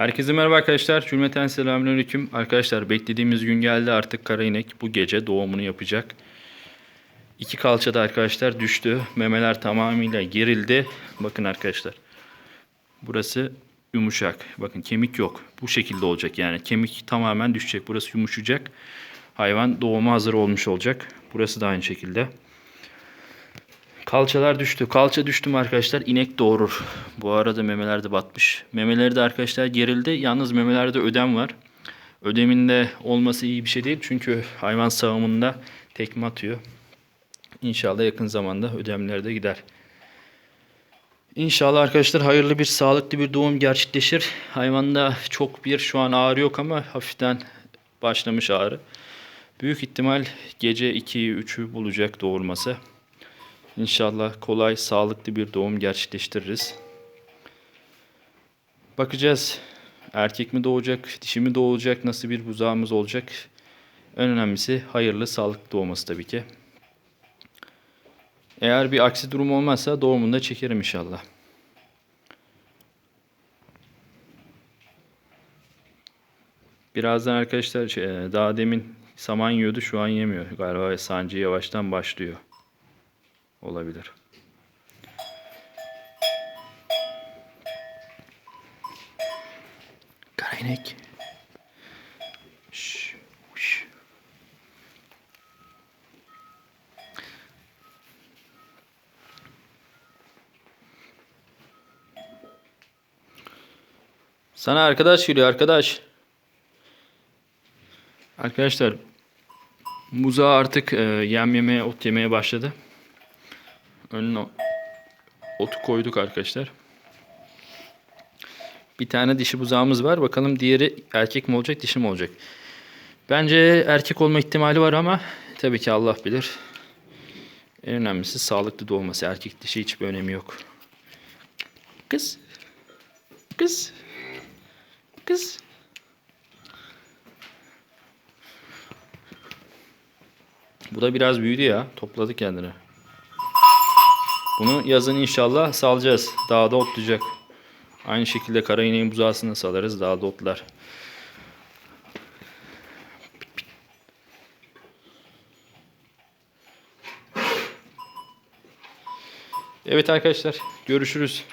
Herkese merhaba arkadaşlar. Cümleten selamünaleyküm. Arkadaşlar beklediğimiz gün geldi artık kara inek bu gece doğumunu yapacak. İki kalçada arkadaşlar düştü. Memeler tamamıyla gerildi. Bakın arkadaşlar. Burası yumuşak. Bakın kemik yok. Bu şekilde olacak yani. Kemik tamamen düşecek. Burası yumuşayacak. Hayvan doğuma hazır olmuş olacak. Burası da aynı şekilde. Kalçalar düştü. Kalça düştüm arkadaşlar. İnek doğurur. Bu arada memeler de batmış. Memeleri de arkadaşlar gerildi. Yalnız memelerde ödem var. Ödeminde olması iyi bir şey değil. Çünkü hayvan sağımında tekme atıyor. İnşallah yakın zamanda ödemler de gider. İnşallah arkadaşlar hayırlı bir sağlıklı bir doğum gerçekleşir. Hayvanda çok bir şu an ağrı yok ama hafiften başlamış ağrı. Büyük ihtimal gece 2'yi 3'ü bulacak doğurması. İnşallah kolay, sağlıklı bir doğum gerçekleştiririz. Bakacağız. Erkek mi doğacak, dişi mi doğacak, nasıl bir buzağımız olacak. En önemlisi hayırlı, sağlıklı doğması tabii ki. Eğer bir aksi durum olmazsa doğumunu da çekerim inşallah. Birazdan arkadaşlar şey, daha demin saman yiyordu şu an yemiyor. Galiba sancı yavaştan başlıyor. Olabilir. Karainek. Şş. Sana arkadaş geliyor arkadaş. Arkadaşlar muza artık e, yem yemeye, ot yemeye başladı. Önüne otu koyduk arkadaşlar. Bir tane dişi buzağımız var. Bakalım diğeri erkek mi olacak, dişi mi olacak? Bence erkek olma ihtimali var ama tabii ki Allah bilir. En önemlisi sağlıklı doğması. Erkek dişi hiçbir önemi yok. Kız. Kız. Kız. Bu da biraz büyüdü ya. Topladı kendini. Bunu yazın inşallah salacağız. Dağda otlayacak. Aynı şekilde kara ineğin buzağısını salarız. Dağda otlar. Evet arkadaşlar görüşürüz.